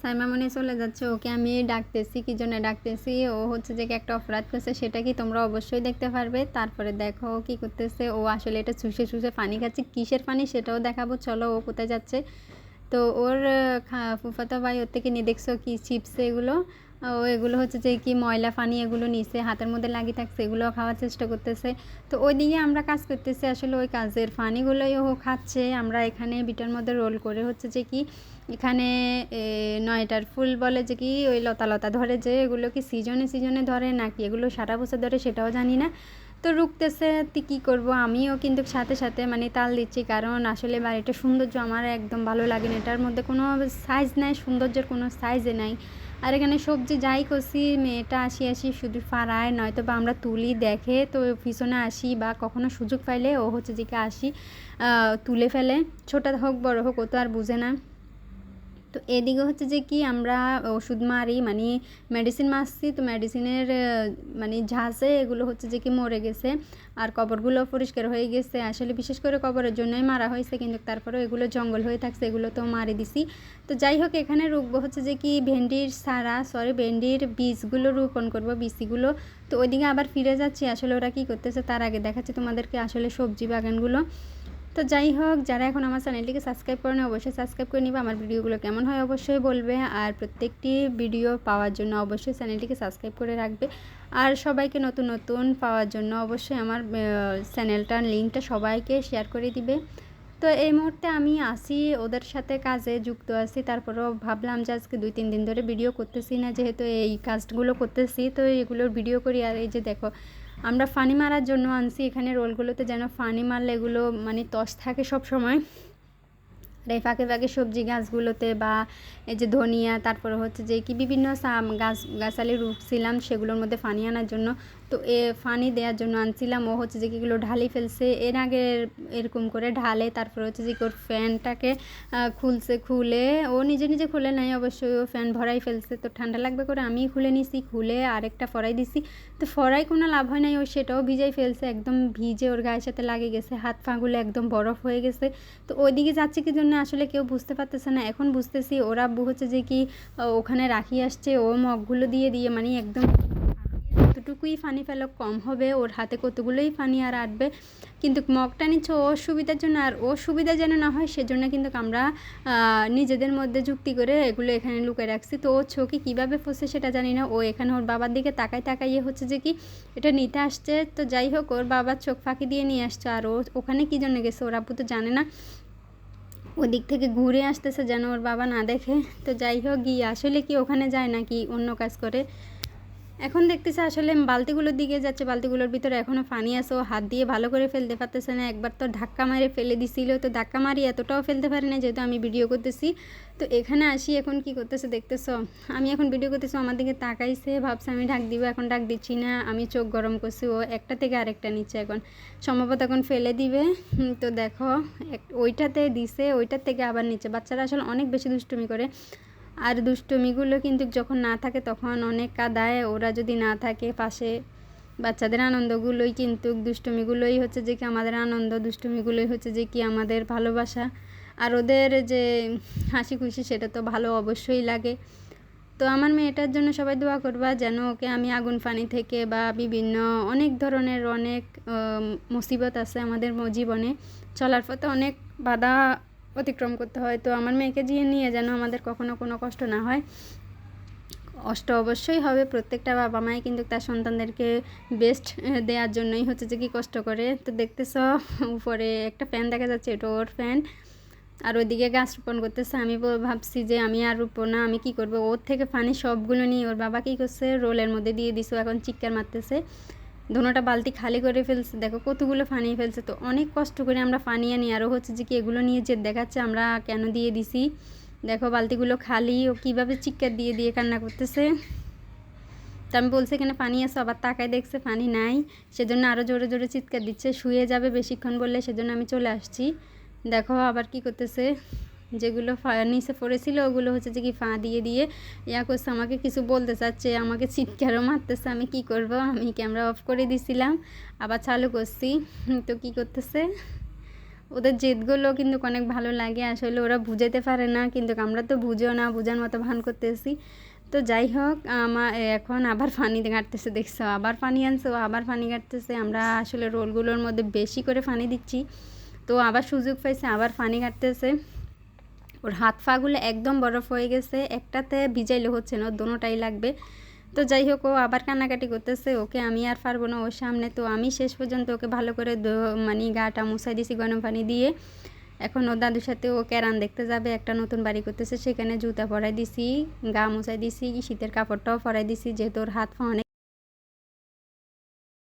সাইমা মনে চলে যাচ্ছে, ওকে আমি ডাকতেছি, কি জন্য ডাকতেছি? ও হচ্ছে যে একটা অপরাধ করছে, সেটা কি তোমরা অবশ্যই দেখতে পারবে। তারপরে দেখো কি করতেছে, ও আসলে এটা চুষে চুষে পানি খাচ্ছে, কিসের পানি সেটাও দেখাবো, চলো ও কোথায় যাচ্ছে। তো ওর ফুফাতো ভাই ওর থেকে নিয়ে দেখছ কি চিপস এগুলো? ও, এগুলো হচ্ছে যে কি ময়লা পানি এগুলো নিছে, হাতের মধ্যে লাগিয়ে থাকছে এগুলো খাওয়ার চেষ্টা করতেছে। তো ওই দিকে আমরা কাজ করতেছি আসলে ওই কাজের পানিগুলোই ও খাচ্ছে। আমরা এখানে বিটার মধ্যে রোল করে হচ্ছে যে কি এখানে নয়টার ফুল বলে যে কি ওই লতা লতা ধরে যে এগুলো কি সিজনে সিজনে ধরে নাকি এগুলো সারা বছর ধরে সেটাও জানি না। তো রুখতেছে কী করব? আমিও কিন্তু সাথে সাথে মানে তাল দিচ্ছি, কারণ আসলে বাড়িটা সৌন্দর্য আমার একদম ভালো লাগে না। এটার মধ্যে কোনো সাইজ নাই, সৌন্দর্যের কোনো সাইজে নাই। আর এখানে সবজি যাই করছি, মেয়েটা আসি আসি শুধু ফাড়ায় নয়তো বা আমরা তুলি, দেখে তো পিছনে আসি বা কখনো সুযোগ পাইলে ও হচ্ছে যে আসি তুলে ফেলে। ছোটা হোক, বড় হোক, ও তো আর বুঝে না। তো এদিকে হচ্ছে যে কি আমরা ওষুধ মারি মানে মেডিসিন মারছি, তো মেডিসিনের মানে ঝাঁসে এগুলো হচ্ছে যে কি মরে গেছে আর কবরগুলো পরিষ্কার হয়ে গেছে। আসলে বিশেষ করে কবরের জন্যই মারা হয়েছে, কিন্তু তারপরেও এগুলো জঙ্গল হয়ে থাকছে, এগুলো তো মারি দিছি। তো যাই হোক, এখানে রুখবো হচ্ছে যে কি ভেন্ডির সারা সরি ভেন্ডির বীজগুলো রোপণ করব বিচিগুলো তো ওইদিকে আবার ফিরে যাচ্ছি, আসলে ওরা কী করতেছে তার আগে দেখাচ্ছি তোমাদেরকে আসলে সবজি বাগানগুলো। তো যাই হোক, যারা এখন আমার চ্যানেলটিকে সাবস্ক্রাইব করেন, অবশ্যই সাবস্ক্রাইব করে নিবে। আমার ভিডিওগুলো কেমন হয় অবশ্যই বলবে। আর প্রত্যেকটি ভিডিও পাওয়ার জন্য অবশ্যই চ্যানেলটিকে সাবস্ক্রাইব করে রাখবে। আর সবাইকে নতুন নতুন পাওয়ার জন্য অবশ্যই আমার চ্যানেলটার লিঙ্কটা সবাইকে শেয়ার করে দিবে। তো এই মুহূর্তে আমি আসি ওদের সাথে কাজে, যুক্ত আছি। তারপরেও ভাবলাম যে আজকে দুই, তিন দিন ধরে ভিডিও করতেছি না। যেহেতু এই কাজগুলো করতেছি, তো এগুলোর ভিডিও করি। আর এই যে দেখো আমরা ফানি মারার জন্য আনছি, এখানে রোলগুলোতে যেন ফানি মারলে এগুলো মানে তস থাকে সব সময়। আর এই ফাঁকে ফাঁকে সবজি গাছগুলোতে বা এই যে ধনিয়া, তারপরে হচ্ছে যে কি বিভিন্ন গাছ, গাছালি রুপছিলাম সেগুলোর মধ্যে ফানি আনার জন্য তো এ ফানি দেওয়ার জন্য আনছিলাম। ও হচ্ছে যে কি এগুলো ঢালি ফেলছে। এর আগে এরকম করে ঢালে, তারপরে হচ্ছে যে ওর ফ্যানটাকে খুলছে, খুলে। ও নিজে নিজে খুলে নাই অবশ্যই ও ফ্যান ভরাই ফেলছে। তো ঠান্ডা লাগবে করে আমি খুলে নিছি, খুলে আরেকটা ফরাই দিছি। তো ফরাই কোনো লাভ হয় নাই, ও সেটাও ভিজাই ফেলছে, একদম ভিজে ওর গায়ের সাথে লাগে গেছে। হাত পাগুলো একদম বরফ হয়ে গেছে। তো ওইদিকে যাচ্ছে কি জন্য আসলে কেউ বুঝতে পারতেছে না। এখন বুঝতেছি ওরা হচ্ছে যে কি ওখানে রাখি আসছে। ও মগগুলো দিয়ে দিয়ে মানে একদম যতটুকুই ফানি ফেলো, কম হবে, ওর হাতে কতগুলোই ফানি আর আটবে। কিন্তু মগটা নিচ্ছে ওর সুবিধার জন্য, আর ওর সুবিধা যেন না হয়, সেজন্য কিন্তু আমরা নিজেদের মধ্যে যুক্তি করে এগুলো এখানে লুকিয়ে রাখছি। তো ওর চোখে কীভাবে ফসে সেটা জানি না। ও এখানে ওর বাবার দিকে তাকাই তাকাইয়ে হচ্ছে যে কি, এটা নিতে আসছে। তো যাই হোক, ওর বাবার চোখ ফাঁকি দিয়ে নিয়ে আসছে। আর ও, ওখানে কী জন্য গেছে, ওর আপু তো জানে না। ওদিক থেকে ঘুরে আসতেছে যেন ওর বাবা না দেখে। তো যাই হোক, গিয়ে আসলে কি ওখানে যায় নাকি অন্য কাজ করে? এখন দেখতেছে আসলে বালতিগুলোর দিকে যাচ্ছে, বালতিগুলোর ভিতরে এখনও পানি আছে, ও হাত দিয়ে ভালো করে ফেলতে পারতেছে না, একবার তো ধাক্কা মারে ফেলে দিছিল, তো ধাক্কা মারি এতটাও ফেলতে পারি না যেহেতু আমি ভিডিও করতেছি। তো এখানে আসি, এখন কি করতেছে দেখতেছো? আমি এখন ভিডিও করতেছি আমার দিকে তাকাইছে, ভাবছে আমি ঢাক দিব, এখন ডাক দিচ্ছি না, আমি চোখ গরম করছি, ও একটা থেকে আরেকটা নিচ্ছে এখন। সম্ভবত এখন ফেলে দিবে তো দেখো ওইটাতে দিছে, ওইটার থেকে আবার নিচ্ছে। বাচ্চারা আসলে অনেক বেশি দুষ্টুমি করে। আর দুষ্টুমিগুলো কিন্তু যখন না থাকে তখন অনেক কাদায়, ওরা যদি না থাকে পাশে, বাচ্চাদের আনন্দগুলোই কিন্তু দুষ্টুমিগুলোই হচ্ছে যে কি আমাদের আনন্দ, দুষ্টুমিগুলোই হচ্ছে যে কি আমাদের ভালোবাসা। আর ওদের যে হাসি খুশি সেটা তো ভালো অবশ্যই লাগে। তো আমার মেয়েটার জন্য সবাই দোয়া করবা যেন ওকে আমি আগুন পানি থেকে বা বিভিন্ন অনেক ধরনের অনেক মুসিবত আছে আমাদের জীবনে চলার পথে অনেক বাধা অতিক্রম করতে হয়। তো আমার মেয়েকে জিয়ে নিয়ে যেন আমাদের কখনো কোনো কষ্ট না হয়। কষ্ট অবশ্যই হবে। প্রত্যেকটা বাবা মাই কিন্তু তার সন্তানদেরকে বেস্ট দেওয়ার জন্যই হচ্ছে যে কি কষ্ট করে। তো দেখতেছ, উপরে একটা ফ্যান দেখা যাচ্ছে, এটা ওর ফ্যান আর ওইদিকে গাছ রোপণ করতেছে। আমি ভাবছি যে আমি আর রুপো না, আমি কি করব? ওর থেকে পানি সবগুলো নিয়ে ওর বাবা কী করছে? রোলের মধ্যে দিয়ে দিছে এখন চিৎকার মারতেছে। ধোনোটা বালতি খালি করে ফেলছে। দেখো কতগুলো ফানিয়ে ফেলছে তো। অনেক কষ্ট করে আমরা পানি আনি আরও হচ্ছে যে কি এগুলো নিয়ে যে দেখাচ্ছে আমরা কেন দিয়ে দিছি। দেখো বালতিগুলো খালি ও কীভাবে চিৎকার দিয়ে দিয়ে কান্না করতেছে। তো আমি বলছি, এখানে পানি আছে, আবার তাকায় দেখছে পানি নাই। সেজন্য আরও জোরে জোরে চিৎকার দিচ্ছে। শুয়ে যাবে বেশিক্ষণ বললে সেজন্য আমি চলে আসছি। দেখো আবার কি করতেছে। যেগুলো নিচে পড়েছিল, ওগুলো হচ্ছে যে কি ফা দিয়ে দিয়ে ইয়া করছে, আমাকে কিছু বলতে চাচ্ছে, আমাকে চিৎকারও মারতেছে, আমি কি করব? আমি ক্যামেরা অফ করে দিছিলাম, আবার চালু করছি। তো কি করতেছে? ওদের জেদগুলো কিন্তু অনেক ভালো লাগে, আসলে ওরা বুঝাতে পারে না, কিন্তু আমরা তো বুঝেও না, বোঝার মতো ভান করতেছি। তো যাই হোক আমার এখন আবার পানি কাটতেছে দেখছ? আবার পানি আনছো, আবার পানি কাটতেছে আমরা আসলে রোলগুলোর মধ্যে বেশি করে পানি দিচ্ছি। তো আবার সুযোগ পাইছে, আবার পানি কাটতেছে ওর হাত ফাগুলো একদম বরফ হয়ে গেছে, একটাতে ভিজাইলে হচ্ছে না, দোনোটাই লাগবে। তো যাই হোক, ও আবার কান্নাকাটি করতেছে, ওকে আমি আর পারব না, ওর সামনে তো আমি শেষ পর্যন্ত ওকে ভালো করে মানে গাটা মুছাই দিছি গরম পানি দিয়ে। এখন ওর দাদুর সাথে ও ক্যারান দেখতে যাবে, একটা নতুন বাড়ি করতেছে, সেখানে জুতা পরাই দিছি, গা মুছাই দিছি, শীতের কাপড়টাও পরাই দিছি, যেহেতু ওর হাত পা অনেক